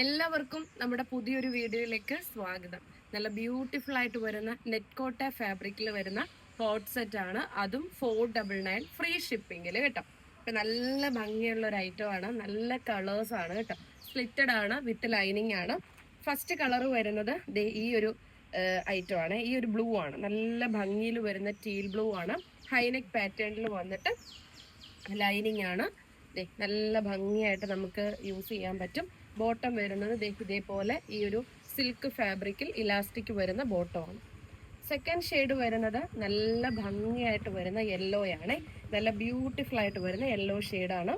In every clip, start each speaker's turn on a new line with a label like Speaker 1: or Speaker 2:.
Speaker 1: എല്ലാവർക്കും നമ്മുടെ പുതിയൊരു വീഡിയോയിലേക്ക് സ്വാഗതം. നല്ല ബ്യൂട്ടിഫുൾ ആയിട്ട് വരുന്ന നെറ്റ് കോട്ട ഫാബ്രിക്കിൽ വരുന്ന കോട്ട് സെറ്റ് ആണ്. അതും ഫോർ ഡബിൾ നയൻ ഫ്രീ ഷിപ്പിങ്ങിൽ കേട്ടോ. ഇപ്പൊ നല്ല ഭംഗിയുള്ള ഒരു ഐറ്റം ആണ്. നല്ല കളേഴ്സ് ആണ് കേട്ടോ. സ്ലിറ്റഡ് ആണ് വിത്ത് ലൈനിങ് ആണ്. ഫസ്റ്റ് കളർ വരുന്നത് ഈ ഒരു ഐറ്റം ആണ്. ഈ ഒരു ബ്ലൂ ആണ്. നല്ല ഭംഗിയിൽ വരുന്ന ടീൽ ബ്ലൂ ആണ്. ഹൈനെക്ക് പാറ്റേണിൽ വന്നിട്ട് ലൈനിങ് ആണ്. നല്ല ഭംഗിയായിട്ട് നമുക്ക് യൂസ് ചെയ്യാൻ പറ്റും. ബോട്ടം വരുന്നത് ഇതേപോലെ ഈ ഒരു സിൽക്ക് ഫാബ്രിക്കിൽ ഇലാസ്റ്റിക് വരുന്ന ബോട്ടമാണ്. സെക്കൻഡ് ഷെയ്ഡ് വരുന്നത് നല്ല ഭംഗിയായിട്ട് വരുന്ന യെല്ലോ ആണ്. നല്ല ബ്യൂട്ടിഫുൾ ആയിട്ട് വരുന്ന യെല്ലോ ഷെയ്ഡാണ്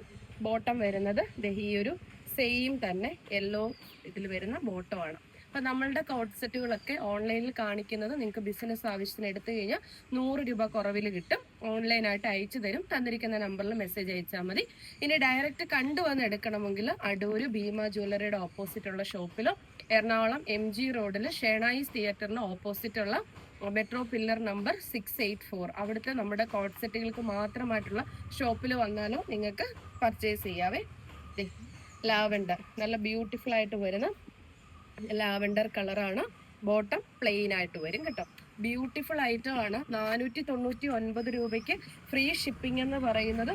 Speaker 1: ബോട്ടം വരുന്നത് ഈ ഒരു സെയിം തന്നെ യെല്ലോ ഇതിൽ വരുന്ന ബോട്ടമാണ്. അപ്പം നമ്മളുടെ കോട്ട് സെറ്റുകളൊക്കെ ഓൺലൈനിൽ കാണിക്കുന്നത് നിങ്ങൾക്ക് ബിസിനസ് ആവശ്യത്തിന് എടുത്തു കഴിഞ്ഞാൽ നൂറ് രൂപ കുറവിൽ കിട്ടും. ഓൺലൈനായിട്ട് അയച്ചു തരും. തന്നിരിക്കുന്ന നമ്പറിൽ മെസ്സേജ് അയച്ചാൽ മതി. ഇനി ഡയറക്റ്റ് കണ്ടുവന്ന് എടുക്കണമെങ്കിൽ അടൂര് ഭീമ ജ്വല്ലറിയുടെ ഓപ്പോസിറ്റുള്ള ഷോപ്പിലോ എറണാകുളം എം ജി റോഡിൽ ഷേണായിസ് തിയേറ്ററിന് ഓപ്പോസിറ്റുള്ള metro pillar number six eight four അവിടുത്തെ നമ്മുടെ കോട്ട് സെറ്റുകൾക്ക് മാത്രമായിട്ടുള്ള ഷോപ്പിൽ വന്നാലോ നിങ്ങൾക്ക് പർച്ചേസ് ചെയ്യാവേ. ലാവൻഡർ. നല്ല ബ്യൂട്ടിഫുൾ ആയിട്ട് വരുന്ന ലാവൻഡർ കളറാണ്. ബോട്ടം പ്ലെയിൻ ആയിട്ട് വരും കേട്ടോ. ബ്യൂട്ടിഫുൾ ഐറ്റം ആണ്. നാനൂറ്റി തൊണ്ണൂറ്റി ഒൻപത് രൂപയ്ക്ക് ഫ്രീ ഷിപ്പിംഗ് എന്ന് പറയുന്നത്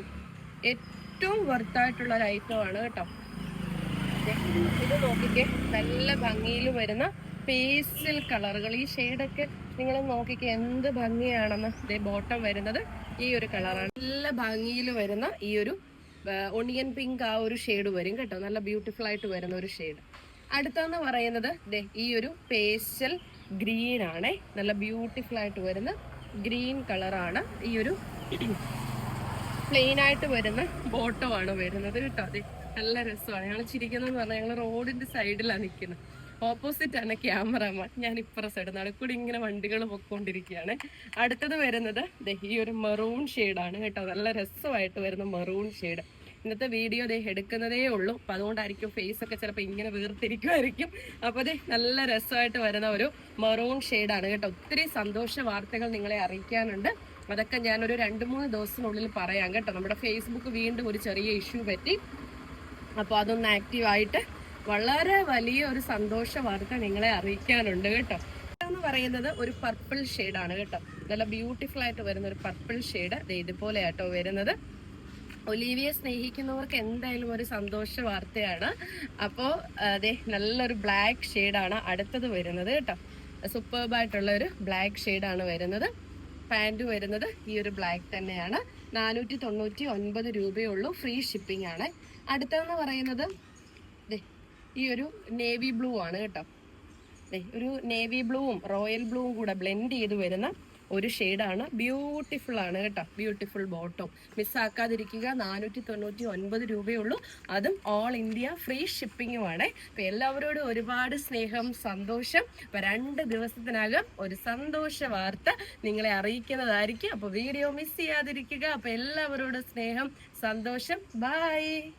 Speaker 1: ഏറ്റവും വർത്തായിട്ടുള്ള ഒരു ഐറ്റം ആണ് കേട്ടോ. ഇത് നോക്കിക്കേ. നല്ല ഭംഗിയിൽ വരുന്ന പേസിൽ കളറുകൾ. ഈ ഷെയ്ഡൊക്കെ നിങ്ങൾ നോക്കിക്കേ എന്ത് ഭംഗിയാണെന്ന് ഇതേ ബോട്ടം വരുന്നത് ഈ ഒരു കളറാണ്. നല്ല ഭംഗിയിൽ വരുന്ന ഈ ഒരു ഒണിയൻ പിങ്ക് ആ ഒരു ഷെയ്ഡ് വരും കേട്ടോ. നല്ല ബ്യൂട്ടിഫുൾ ആയിട്ട് വരുന്ന ഒരു ഷെയ്ഡ്. അടുത്തെന്ന് പറയുന്നത് ഈ ഒരു പേസ്റ്റൽ ഗ്രീൻ ആണ്. നല്ല ബ്യൂട്ടിഫുൾ ആയിട്ട് വരുന്ന ഗ്രീൻ കളറാണ് ഈ ഒരു പ്ലെയിൻ ആയിട്ട് വരുന്ന ആണ് വരുന്നത് കേട്ടോ. അതെ നല്ല രസമാണ്. ഞങ്ങൾ ചിരിക്കുന്നതെന്ന് പറഞ്ഞാൽ ഞങ്ങൾ റോഡിന്റെ സൈഡിലാണ് നിൽക്കുന്നത് ഓപ്പോസിറ്റ് ആണ് ക്യാമറമാൻ. ഞാൻ ഇപ്പുറ സൈഡ് നടക്കൂടി ഇങ്ങനെ വണ്ടികൾ പൊക്കോണ്ടിരിക്കുകയാണ്. അടുത്തത് വരുന്നത് ഈ ഒരു മെറൂൺ ഷെയ്ഡാണ് കേട്ടോ. നല്ല രസമായിട്ട് വരുന്ന മെറൂൺ ഷെയ്ഡ് ഇന്നത്തെ വീഡിയോ ദേ എടുക്കുന്നതേ ഉള്ളൂ. അപ്പം അതുകൊണ്ടായിരിക്കും ഫേസ് ഒക്കെ ചിലപ്പോൾ ഇങ്ങനെ വീർത്തിരിക്കുമായിരിക്കും അപ്പോൾ ദേ നല്ല രസമായിട്ട് വരുന്ന ഒരു മെറൂൺ ഷെയ്ഡാണ് കേട്ടോ. ഒത്തിരി സന്തോഷ വാർത്തകൾ നിങ്ങളെ അറിയിക്കാനുണ്ട്. അതൊക്കെ ഞാനൊരു രണ്ട് മൂന്ന് ദിവസത്തിനുള്ളിൽ പറയാം കേട്ടോ. നമ്മുടെ ഫേസ്ബുക്ക് വീണ്ടും ഒരു ചെറിയ ഇഷ്യൂ പറ്റി. അപ്പോൾ അതൊന്ന് ആക്റ്റീവ് ആയിട്ട് വളരെ വലിയ ഒരു സന്തോഷ വാർത്ത നിങ്ങളെ അറിയിക്കാനുണ്ട് കേട്ടോ. എന്ന് പറയുന്നത് ഒരു പർപ്പിൾ ഷെയ്ഡാണ് കേട്ടോ. നല്ല ബ്യൂട്ടിഫുൾ ആയിട്ട് വരുന്ന ഒരു പർപ്പിൾ ഷെയ്ഡ് ഇതുപോലെ ആട്ടോ വരുന്നത്. ഒലീവിയെ സ്നേഹിക്കുന്നവർക്ക് എന്തായാലും ഒരു സന്തോഷ വാർത്തയാണ്. അപ്പോൾ അതെ നല്ലൊരു ബ്ലാക്ക് ഷെയ്ഡാണ് അടുത്തത് വരുന്നത് കേട്ടോ. സൂപ്പർബായിട്ടുള്ള ഒരു ബ്ലാക്ക് ഷെയ്ഡാണ് വരുന്നത്. പാന്റ് വരുന്നത് ഈ ഒരു ബ്ലാക്ക് തന്നെയാണ്. നാനൂറ്റി തൊണ്ണൂറ്റി ഒൻപത് രൂപയേ ഫ്രീ ഷിപ്പിംഗ് ആണ്. അടുത്തതെന്ന് പറയുന്നത് ഈ ഒരു നേവി ബ്ലൂ ആണ് കേട്ടോ. ഒരു നേവി ബ്ലൂവും റോയൽ ബ്ലൂവും കൂടെ ബ്ലെൻഡ് ചെയ്ത് വരുന്ന ഒരു ഷെയ്ഡാണ്. ബ്യൂട്ടിഫുൾ ആണ് കേട്ടോ. ബ്യൂട്ടിഫുൾ ബോട്ടം മിസ്സാക്കാതിരിക്കുക നാനൂറ്റി തൊണ്ണൂറ്റി ഒൻപത് രൂപയുള്ളൂ. അതും ഓൾ ഇന്ത്യ ഫ്രീ ഷിപ്പിങ്ങുമാണ് അപ്പം എല്ലാവരോടും ഒരുപാട് സ്നേഹം സന്തോഷം. അപ്പം രണ്ട് ദിവസത്തിനകം ഒരു സന്തോഷ വാർത്ത നിങ്ങളെ അറിയിക്കുന്നതായിരിക്കും. അപ്പോൾ വീഡിയോ മിസ് ചെയ്യാതിരിക്കുക. അപ്പം എല്ലാവരോടും സ്നേഹം സന്തോഷം. ബൈ